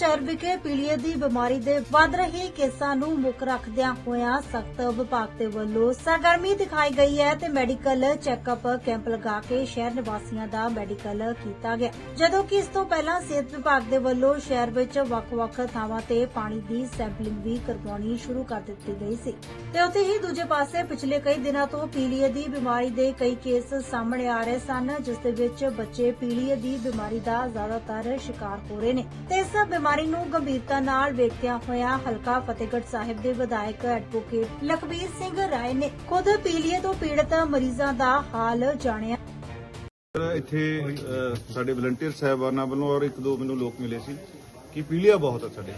ਸ਼ਹਿਰ ਵਿਖੇ ਪੀਲੀਏ ਦੀ ਬਿਮਾਰੀ ਦੇ ਵੱਧ ਰਹੇ ਕੇਸਾਂ ਨੂੰ ਮੁੱਖ ਰੱਖਦਿਆਂ ਹੋਇਆਂ ਸਖਤ ਵਿਭਾਗ ਦੇ ਵੱਲੋਂ ਸਰਗਰਮੀ ਦਿਖਾਈ ਗਈ ਹੈ ਤੇ ਮੈਡੀਕਲ ਚੈੱਕਅਪ ਕੈਂਪ ਲਗਾ ਕੇ ਸ਼ਹਿਰ ਨਿਵਾਸੀਆਂ ਦਾ ਮੈਡੀਕਲ ਕੀਤਾ ਗਿਆ। ਜਦੋਂ ਕਿ ਇਸ ਤੋਂ ਪਹਿਲਾਂ ਸਿਹਤ ਵਿਭਾਗ ਦੇ ਵੱਲੋਂ ਸ਼ਹਿਰ ਵਿੱਚ ਵੱਖ-ਵੱਖ ਥਾਵਾਂ ਤੇ ਪਾਣੀ ਦੀ ਸੈਂਪਲਿੰਗ ਵੀ ਕਰਵਾਉਣੀ ਸ਼ੁਰੂ ਕਰ ਦਿੱਤੀ ਗਈ ਸੀ। ਤੇ ਉੱਥੇ ਹੀ ਦੂਜੇ ਪਾਸੇ ਪਿਛਲੇ ਕਈ ਦਿਨਾਂ ਤੋਂ ਪੀਲੀਏ ਦੀ ਬਿਮਾਰੀ ਦੇ ਕਈ ਕੇਸ ਸਾਹਮਣੇ ਆ ਰਹੇ ਸਨ, ਜਿਸ ਦੇ ਵਿੱਚ ਬੱਚੇ ਪੀਲੀਏ ਦੀ ਬਿਮਾਰੀ ਦਾ ਜ਼ਿਆਦਾਤਰ ਸ਼ਿਕਾਰ ਹੋ ਰਹੇ ਨੇ। ਤੇ ਇਸ ਬਿਮਾਰੀ ਨੂੰ ਗੰਭੀਰਤਾ ਨਾਲ ਵੇਖਦਿਆਂ ਹੋਇਆਂ ਹਲਕਾ ਫਤਿਹਗੜ੍ਹ ਸਾਹਿਬ ਦੇ ਵਿਧਾਇਕ ਐਡਵੋਕੇਟ ਲਖਬੀਰ ਸਿੰਘ ਰਾਏ ਨੇ ਖੁਦ ਪੀਲੀਏ ਤੋਂ ਪੀੜਤ ਮਰੀਜ਼ਾਂ ਦਾ ਹਾਲ ਜਾਣਿਆ। ਇੱਥੇ ਸਾਡੇ ਵਲੰਟੀਅਰ ਸਾਹਿਬਾਨਾਂ ਵੱਲੋਂ ਔਰ ਇੱਕ ਦੋ ਮੈਨੂੰ ਲੋਕ ਮਿਲੇ ਸੀ ਕਿ ਪੀਲੀਆ ਬਹੁਤ ਹੈ ਸਾਡੇ।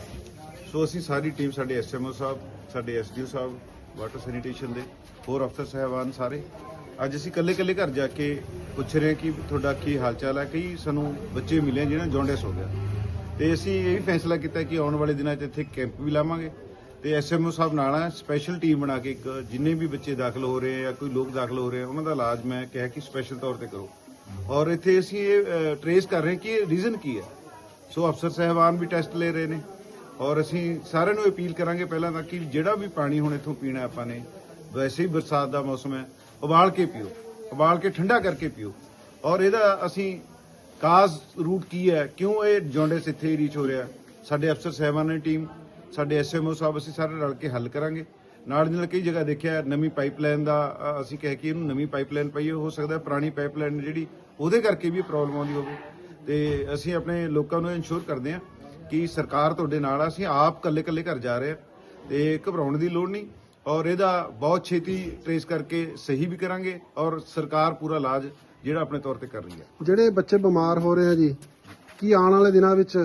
ਸੋ ਅਸੀਂ ਸਾਰੀ ਟੀਮ ਸਾਡੇ ਐਸਐਮਓ ਸਾਹਿਬ, ਸਾਡੇ ਐਸਡੀਓ ਸਾਹਿਬ ਵਾਟਰ ਸੈਨੀਟੇਸ਼ਨ ਦੇ ਹੋਰ ਅਫਸਰ ਸਾਹਿਬਾਨ ਸਾਰੇ, ਅੱਜ ਅਸੀਂ ਇਕੱਲੇ ਇਕੱਲੇ ਘਰ ਜਾ ਕੇ ਪੁੱਛ ਰਹੇ ਕਿ ਤੁਹਾਡਾ ਕੀ ਹਾਲ ਚਾਲ ਹੈ? ਕਈ ਸਾਨੂੰ ਬੱਚੇ ਮਿਲੇ ਜਿਹਨਾਂ ਨੂੰ ਜੌਂਡਿਸ ਹੋ ਗਿਆ। ਤੇ ਅਸੀਂ ਇਹ ਵੀ ਫੈਸਲਾ ਕੀਤਾ ਕਿ ਆਉਣ ਵਾਲੇ ਦਿਨਾਂ 'ਚ ਇੱਥੇ ਕੈਂਪ ਵੀ ਲਾਵਾਂਗੇ ਤੇ ਐਸਐਮਓ ਸਾਹਿਬ ਨਾਲ ਆ ਸਪੈਸ਼ਲ ਟੀਮ ਬਣਾ ਕੇ ਇੱਕ ਜਿੰਨੇ ਵੀ ਬੱਚੇ ਦਾਖਲ ਹੋ ਰਹੇ ਆ ਜਾਂ ਕੋਈ ਲੋਕ ਦਾਖਲ ਹੋ ਰਹੇ ਆ, ਉਹਨਾਂ ਦਾ ਇਲਾਜ ਮੈਂ ਕਿਹਾ ਕਿ ਸਪੈਸ਼ਲ ਤੌਰ ਤੇ ਕਰੋ। ਔਰ ਇੱਥੇ ਅਸੀਂ ਇਹ ਟਰੇਸ ਕਰ ਰਹੇ ਕਿ ਇਹ ਰੀਜ਼ਨ ਕੀ ਹੈ। ਸੋ ਅਫਸਰ ਸਹਿਬਾਨ ਵੀ ਟੈਸਟ ਲੈ ਰਹੇ ਨੇ। ਔਰ ਅਸੀਂ ਸਾਰਿਆਂ ਨੂੰ ਅਪੀਲ ਕਰਾਂਗੇ ਪਹਿਲਾਂ ਤਾਂ ਕਿ ਜਿਹੜਾ ਵੀ ਪਾਣੀ ਹੁਣ ਇੱਥੋਂ ਪੀਣਾ ਆਪਾਂ ਨੇ, ਵੈਸੇ ਹੀ ਬਰਸਾਤ ਦਾ ਮੌਸਮ ਹੈ, ਉਬਾਲ ਕੇ ਪੀਓ, ਉਬਾਲ ਕੇ ਠੰਡਾ ਕਰਕੇ ਪੀਓ। ਔਰ ਇਹਦਾ ਅਸੀਂ ਕਾਜ਼ ਰੂਟ ਕੀ ਹੈ? ਕਿਉਂ ਇਹ ਜੌਂਡਿਸ ਇੱਥੇ ਰੀਚ ਹੋ ਰਿਹਾ? ਸਾਡੇ ਅਫਸਰ ਸਹਿਬਾਨਾਂ ਦੀ ਟੀਮ ਸਾਡੇ ਐਸਐਮਓ ਸਾਹਿਬ, ਅਸੀਂ ਸਾਰੇ ਰਲ ਕੇ ਹੱਲ ਕਰਾਂਗੇ। ਨਾਲ ਦੀ ਨਾਲ ਕਈ ਜਗ੍ਹਾ ਦੇਖਿਆ, ਨਵੀਂ ਪਾਈਪਲਾਈਨ ਦਾ ਅਸੀਂ ਕਹਿ ਕੇ ਇਹਨੂੰ ਨਵੀਂ ਪਾਈਪਲਾਈਨ ਪਾਈਏ ਹੋ। ਸਕਦਾ ਪੁਰਾਣੀ ਪਾਈਪਲਾਈਨ ਜਿਹੜੀ, ਉਹਦੇ ਕਰਕੇ ਵੀ ਪ੍ਰੋਬਲਮ ਆਉਂਦੀ ਹੋਵੇ। ਤੇ ਅਸੀਂ ਆਪਣੇ ਲੋਕਾਂ ਨੂੰ ਇਨਸ਼ੋਰ ਕਰਦੇ ਹਾਂ ਕਿ ਸਰਕਾਰ ਤੁਹਾਡੇ ਨਾਲ ਆ। ਅਸੀਂ ਆਪ ਕੱਲੇ ਕੱਲੇ ਘਰ ਜਾ ਰਹੇ ਹਾਂ ਤੇ ਘਬਰਾਉਣ ਦੀ ਲੋੜ ਨਹੀਂ। ਔਰ ਇਹਦਾ ਬਹੁਤ ਛੇਤੀ ਟ੍ਰੇਸ ਕਰਕੇ ਸਹੀ ਵੀ ਕਰਾਂਗੇ ਔਰ ਸਰਕਾਰ ਪੂਰਾ ਇਲਾਜ ਜਿਹੜਾ ਆਪਣੇ ਤੌਰ ਤੇ ਕਰ ਰਹੀ ਹੈ। ਜਿਹੜੇ ਬੱਚੇ ਬਿਮਾਰ ਹੋ ਰਹੇ ਆ ਜੀ ਕੀ ਆਉਣ ਵਾਲੇ ਦਿਨਾਂ ਵਿੱਚ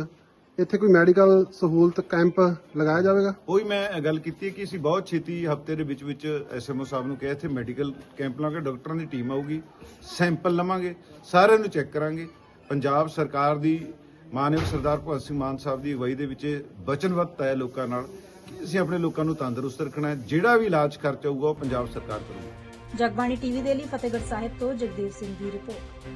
ਇੱਥੇ ਕੋਈ ਮੈਡੀਕਲ ਸਹੂਲਤ ਕੈਂਪ ਲਗਾਇਆ ਜਾਵੇਗਾ? ਉਹੀ ਮੈਂ ਗੱਲ ਕੀਤੀ ਹੈ ਕਿ ਅਸੀਂ ਬਹੁਤ ਛੇਤੀ ਹਫ਼ਤੇ ਦੇ ਵਿੱਚ ਵਿੱਚ ਐਸਐਮਓ ਸਾਹਿਬ ਨੂੰ ਕਿਹਾ ਇੱਥੇ ਮੈਡੀਕਲ ਕੈਂਪ ਲਾ ਕੇ ਡਾਕਟਰਾਂ ਦੀ ਟੀਮ ਆਊਗੀ ਸੈਂਪਲ ਲਵਾਂਗੇ ਸਾਰਿਆਂ ਨੂੰ ਚੈੱਕ ਕਰਾਂਗੇ। ਪੰਜਾਬ ਸਰਕਾਰ ਦੀ ਮਾਨਯੋਗ ਸਰਦਾਰ ਭਗਵੰਤ ਸਿੰਘ ਮਾਨ ਸਾਹਿਬ ਦੀ ਅਗਵਾਈ ਦੇ ਵਿੱਚ ਵਚਨਬੱਧਤਾ ਹੈ ਲੋਕਾਂ ਨਾਲ ਕਿ ਅਸੀਂ ਆਪਣੇ ਲੋਕਾਂ ਨੂੰ ਤੰਦਰੁਸਤ ਰੱਖਣਾ ਹੈ। ਜਿਹੜਾ ਵੀ ਇਲਾਜ ਖਰਚ ਆਊਗਾ ਉਹ ਪੰਜਾਬ ਸਰਕਾਰ ਕਰੂਗੀ। ਜਗਬਾਣੀ ਟੀਵੀ ਦੇ ਲਈ ਫਤਿਹਗੜ੍ਹ ਸਾਹਿਬ ਤੋਂ ਜਗਦੀਪ ਸਿੰਘ ਦੀ ਰਿਪੋਰਟ।